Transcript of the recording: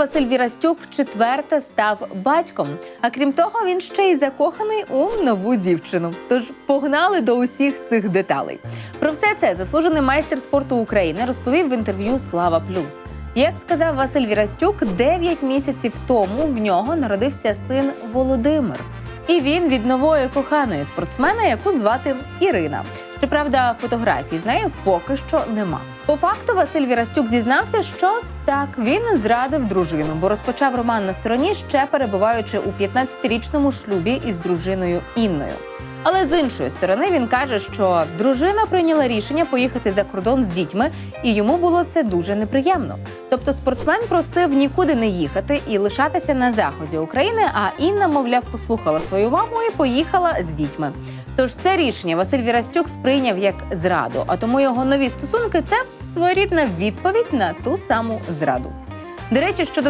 Василь Вірастюк вчетверте став батьком. А крім того, він ще й закоханий у нову дівчину. Тож погнали до усіх цих деталей. Про все це заслужений майстер спорту України розповів в інтерв'ю Слава Плюс. Як сказав Василь Вірастюк, 9 місяців тому в нього народився син Володимир. І він від нової коханої спортсмена, яку звати Ірина. Щоправда, фотографій з нею поки що нема. По факту Василь Вірастюк зізнався, що так він зрадив дружину, бо розпочав роман на стороні, ще перебуваючи у 15-річному шлюбі із дружиною Інною. Але з іншої сторони він каже, що дружина прийняла рішення поїхати за кордон з дітьми, і йому було це дуже неприємно. Тобто спортсмен просив нікуди не їхати і лишатися на заході України. А Інна, мовляв, послухала свою маму і поїхала з дітьми. Тож це рішення Василь Вірастюк сприйняв як зраду, а тому його нові стосунки це своєрідна відповідь на ту саму зраду. До речі, щодо